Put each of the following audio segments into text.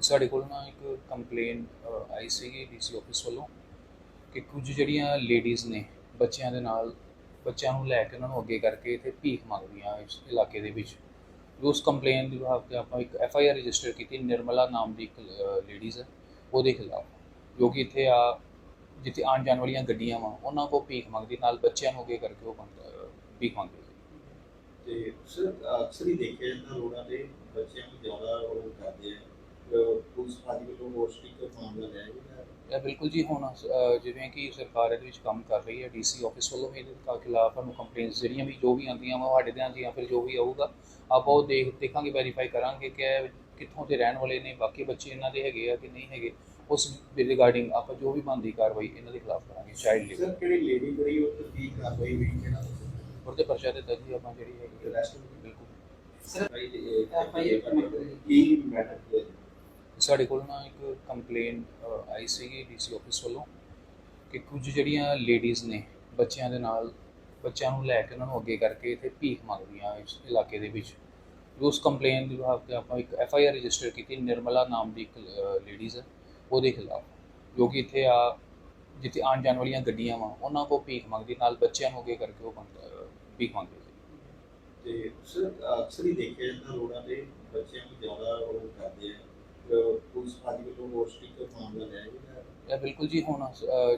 ਸਾਡੇ ਕੋਲ ਨਾ ਇੱਕ ਕੰਪਲੇਨ ਆਈ ਸੀਗੀ ਡੀਸੀ ਆਫਿਸ ਵੱਲੋਂ ਕਿ ਕੁਝ ਜਿਹੜੀਆਂ ਲੇਡੀਜ਼ ਨੇ ਬੱਚਿਆਂ ਦੇ ਨਾਲ, ਬੱਚਿਆਂ ਨੂੰ ਲੈ ਕੇ ਉਹਨਾਂ ਨੂੰ ਅੱਗੇ ਕਰਕੇ ਇੱਥੇ ਭੀਖ ਮੰਗਦੀਆਂ ਇਸ ਇਲਾਕੇ ਦੇ ਵਿੱਚ। ਉਸ ਕੰਪਲੇਨ ਦੇ ਵਿਭਾਗ ਤੇ ਆਪਾਂ ਇੱਕ ਐਫ ਆਈ ਆਰ ਰਜਿਸਟਰ ਕੀਤੀ, ਨਿਰਮਲਾ ਨਾਮ ਦੀ ਇੱਕ ਲੇਡੀਜ਼ ਹੈ, ਉਹਦੇ ਖਿਲਾਫ। ਜੋ ਕਿ ਇੱਥੇ ਆ, ਜਿੱਥੇ ਆਉਣ ਜਾਣ ਵਾਲੀਆਂ ਗੱਡੀਆਂ ਵਾ, ਉਹਨਾਂ ਕੋਲ ਭੀਖ ਮੰਗਦੀ, ਨਾਲ ਬੱਚਿਆਂ ਨੂੰ ਅੱਗੇ ਕਰਕੇ ਉਹ ਮੰਗ- ਭੀਖ ਮੰਗਦੀ। ਸਰ ਅਕਸਰ ਹੀ ਦੇਖਿਆ ਜਾਂਦਾ ਰੋਡਾਂ ਤੇ ਬੱਚਿਆਂ ਨੂੰ ਜ਼ਿਆਦਾ ਉਹ ਕਰਦੇ ਆ। ਅਹ ਪੁਲਿਸ ਪਾਰਟੀ ਵੱਲੋਂ ਹੋਰ ਸਟ੍ਰਿਕਟ ਮਾਮਲਾ ਲਿਆ ਗਿਆ ਇਹ ਬਿਲਕੁਲ ਜੀ ਹੁਣ ਅ, ਜਿਵੇਂ ਕਿ ਸਰਕਾਰ ਇਹਦੇ ਵਿੱਚ ਕੰਮ ਕਰ ਰਹੀ ਹੈ ਡੀਸੀ ਆਫਿਸ ਵੱਲੋਂ ਵੀ ਇਹਦੇ ਖਿਲਾਫ ਸਾਨੂੰ ਕੰਪਲੇਂਟਸ ਜਿਹੜੀਆਂ ਵੀ ਜੋ ਵੀ ਆਉਂਦੀਆਂ ਵਾ ਸਾਡੇ ਧਿਆਨ 'ਚ ਜਾਂ ਫਿਰ ਜੋ ਵੀ ਆਊਗਾ ਆਪਾਂ ਉਹ ਦੇਖ ਦੇਖਾਂਗੇ ਵੈਰੀਫਾਈ ਕਰਾਂਗੇ ਕਿ ਇਹ ਕਿੱਥੋਂ ਦੇ ਰਹਿਣ ਵਾਲੇ ਨੇ ਬਾਕੀ ਬੱਚੇ ਇਹਨਾਂ ਦੇ ਹੈਗੇ ਆ ਕਿ ਨਹੀਂ ਹੈਗੇ ਉਸ ਰਿਗਾਰਡਿੰਗ ਆਪਾਂ ਜੋ ਵੀ ਬਣਦੀ ਕਾਰਵਾਈ ਇਹਨਾਂ ਦੇ ਖਿਲਾਫ ਕਰਾਂਗੇ ਚਾਈਲਡ ਲੇਬਰ ਸਰ ਕਿਹੜੀ ਲੇਡੀ ਜਿਹੜੀ ਉਹ ਤਸਦੀਕ ਕਾਰਵਾਈ ਹੋਈ ਕਿਹਨਾਂ ਉਹਦੇ ਪਰਚਾ ਤੇ ਦਰਜ ਆਪਾਂ ਜਿਹੜੀ ਹੈਗੀ ਅਰੈਸਟ ਬਿਲਕੁਲ। ਤੇ ਕੀ ਕੀ ਜੀ? ਸਾਡੇ ਕੋਲ ਨਾ ਇੱਕ ਕੰਪਲੇਨ ਆਈ ਸੀਗੀ ਡੀਸੀ ਆਫਿਸ ਵੱਲੋਂ ਕਿ ਕੁਝ ਜਿਹੜੀਆਂ ਲੇਡੀਜ਼ ਨੇ ਬੱਚਿਆਂ ਦੇ ਨਾਲ ਬੱਚਿਆਂ ਨੂੰ ਲੈ ਕੇ ਉਹਨਾਂ ਨੂੰ ਅੱਗੇ ਕਰਕੇ ਇੱਥੇ ਭੀਖ ਮੰਗਦੀਆਂ ਇਸ ਇਲਾਕੇ ਦੇ ਵਿੱਚ। ਉਸ ਕੰਪਲੇਨ ਦੀ ਵਿਭਾਗ ਤੇ ਆਪਾਂ ਇੱਕ ਐਫ ਆਈ ਆਰ ਰਜਿਸਟਰ ਕੀਤੀ ਨਿਰਮਲਾ ਨਾਮ ਦੀ ਇੱਕ ਲੇਡੀਜ਼ ਹੈ ਉਹਦੇ ਖਿਲਾਫ। ਜੋ ਕਿ ਇੱਥੇ ਆ ਜਿੱਥੇ ਆਉਣ ਜਾਣ ਵਾਲੀਆਂ ਗੱਡੀਆਂ ਵਾ ਉਹਨਾਂ ਕੋਲ ਭੀਖ ਮੰਗਦੀ ਨਾਲ ਬੱਚਿਆਂ ਨੂੰ ਅੱਗੇ ਕਰਕੇ ਉਹ ਮੰਗ- ਅਹ, ਭੀਖ ਮੰਗਦੀ ਤੇ ਸਰ ਅਕਸਰ ਹੀ ਦੇਖਿਆ ਜਾਂਦਾ ਰੋਡਾਂ ਤੇ ਬੱਚਿਆਂ ਨੂੰ ਜ਼ਿਆਦਾ ਉਹ ਕਰਦੇ ਆ। ਪੁਲਿਸ ਪਾਰਟੀ ਵੱਲੋਂ ਹੋਰ ਸਟ੍ਰਿਕਟ ਮਾਮਲਾ ਲਿਆ ਗਿਆ ਇਹ ਬਿਲਕੁਲ ਜੀ ਹੁਣ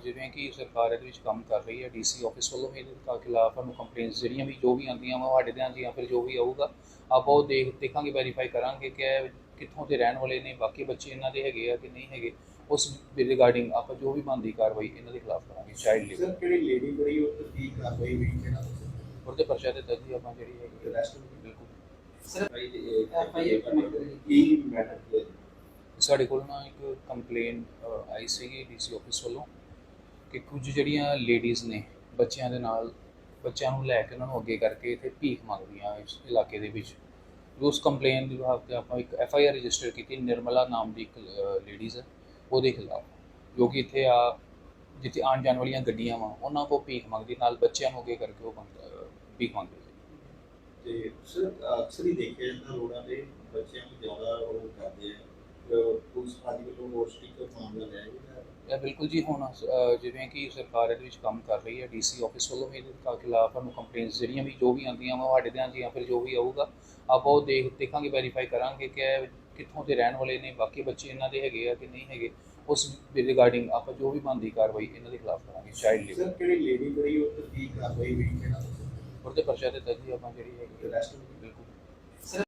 ਜਿਵੇਂ ਕਿ ਸਰਕਾਰ ਇਹਦੇ ਵਿੱਚ ਕੰਮ ਕਰ ਰਹੀ ਹੈ ਡੀਸੀ ਆਫਿਸ ਵੱਲੋਂ ਵੀ ਇਹਦੇ ਖਿਲਾਫ ਸਾਨੂੰ ਕੰਪਲੇਂਟਸ ਜਿਹੜੀਆਂ ਵੀ ਜੋ ਵੀ ਆਉਂਦੀਆਂ ਵਾ ਸਾਡੇ ਧਿਆਨ ਜਾਂ ਫਿਰ ਜੋ ਵੀ ਆਊਗਾ ਆਪਾਂ ਉਹ ਦੇਖ ਦੇਖਾਂਗੇ ਵੈਰੀਫਾਈ ਕਰਾਂਗੇ ਕਿ ਕਿੱਥੋਂ ਦੇ ਰਹਿਣ ਵਾਲੇ ਨੇ ਬਾਕੀ ਬੱਚੇ ਇਹਨਾਂ ਦੇ ਹੈਗੇ ਆ ਕਿ ਨਹੀਂ ਹੈਗੇ ਉਸ ਰਿਗਾਰਡਿੰਗ ਆਪਾਂ ਜੋ ਵੀ ਬਣਦੀ ਕਾਰਵਾਈ ਇਹਨਾਂ ਦੇ ਖਿਲਾਫ ਕਰਾਂਗੇ ਚਾਈਲਡ ਲੇਬਰ ਸਰ ਕਿਹੜੀ ਲੇਡੀ ਜਿਹੜੀ ਉਹ ਤਸਦੀਕ ਕਾਰਵਾਈ ਹੋਈ ਕਿਹਨਾਂ ਉਹਦੇ ਪਰਚਾ ਤੇ ਦਰਜ ਆਪਾਂ ਜਿਹੜੀ ਹੈਗੀ ਅਰੈਸਟ ਬਿਲਕੁਲ। ਸਰ ਭਾਈ ਤੇ FIR ਕੀ ਮੈਟਰ ਕੀ ਹੈ? ਸਾਡੇ ਕੋਲ ਨਾ ਇੱਕ ਕੰਪਲੇਨ ਆਈ ਸੀਗੀ ਡੀਸੀ ਆਫਿਸ ਵੱਲੋਂ ਕਿ ਕੁਝ ਜਿਹੜੀਆਂ ਲੇਡੀਜ਼ ਨੇ ਬੱਚਿਆਂ ਦੇ ਨਾਲ ਬੱਚਿਆਂ ਨੂੰ ਲੈ ਕੇ ਉਹਨਾਂ ਨੂੰ ਅੱਗੇ ਕਰਕੇ ਇੱਥੇ ਭੀਖ ਮੰਗਦੀਆਂ ਇਸ ਇਲਾਕੇ ਦੇ ਵਿੱਚ। ਉਸ ਕੰਪਲੇਨ ਦੀ ਵਿਭਾਗ ਤੇ ਆਪਾਂ ਇੱਕ ਐਫ ਆਈ ਆਰ ਰਜਿਸਟਰ ਕੀਤੀ ਨਿਰਮਲਾ ਨਾਮ ਦੀ ਇੱਕ ਲੇਡੀਜ਼ ਹੈ ਉਹਦੇ ਖਿਲਾਫ। ਜੋ ਕਿ ਇੱਥੇ ਆ ਜਿੱਥੇ ਆਉਣ ਜਾਣ ਵਾਲੀਆਂ ਗੱਡੀਆਂ ਵਾ ਉਹਨਾਂ ਕੋਲ ਭੀਖ ਮੰਗਦੀ ਨਾਲ ਬੱਚਿਆਂ ਨੂੰ ਅੱਗੇ ਕਰਕੇ ਉਹ ਅਹ, ਭੀਖ ਮੰਗਦੀ ਤੇ ਸਰ ਅਕਸਰ ਹੀ ਦੇਖਿਆ ਜਾਂਦਾ ਰੋਡਾਂ ਤੇ ਬੱਚਿਆਂ ਨੂੰ ਜ਼ਿਆਦਾ ਉਹ ਕਰਦੇ ਆ। ਪੁਲਿਸ ਪਾਰਟੀ ਵੱਲੋਂ ਹੋਰ ਸਟ੍ਰਿਕਟ ਮਾਮਲਾ ਲਿਆ ਗਿਆ ਇਹ ਬਿਲਕੁਲ ਜੀ ਹੁਣ ਅ, ਜਿਵੇਂ ਕਿ ਸਰਕਾਰ ਇਹਦੇ ਵਿੱਚ ਕੰਮ ਕਰ ਰਹੀ ਹੈ ਡੀਸੀ ਆਫਿਸ ਵੱਲੋਂ ਵੀ ਇਹਦੇ ਖਿਲਾਫ ਸਾਨੂੰ ਕੰਪਲੇਂਟਸ ਜਿਹੜੀਆਂ ਵੀ ਜੋ ਵੀ ਆਉਂਦੀਆਂ ਵਾ ਸਾਡੇ ਧਿਆਨ 'ਚ ਜਾਂ ਫਿਰ ਜੋ ਵੀ ਆਊਗਾ ਆਪਾਂ ਉਹ ਦੇਖ ਦੇਖਾਂਗੇ ਵੈਰੀਫਾਈ ਕਰਾਂਗੇ ਕਿ ਇਹ ਕਿੱਥੋਂ ਦੇ ਰਹਿਣ ਵਾਲੇ ਨੇ ਬਾਕੀ ਬੱਚੇ ਇਹਨਾਂ ਦੇ ਹੈਗੇ ਆ ਕਿ ਨਹੀਂ ਹੈਗੇ ਉਸ ਰਿਗਾਰਡਿੰਗ ਆਪਾਂ ਜੋ ਵੀ ਬਣਦੀ ਕਾਰਵਾਈ ਇਹਨਾਂ ਦੇ ਖਿਲਾਫ ਕਰਾਂਗੇ ਚਾਈਲਡ ਲੇਬਰ ਸਰ ਕਿਹੜੀ ਲੇਡੀ ਜਿਹੜੀ ਉਹ ਤਸਦੀਕ ਕਾਰਵਾਈ ਹੋਈ ਕਿਹਨਾਂ ਉਹਦੇ ਖਰਚਾ ਦਿੱਤਾ ਜੀ ਆਪਾਂ ਜਿਹੜੀ ਹੈਗੀ ਬਿਲਕੁਲ।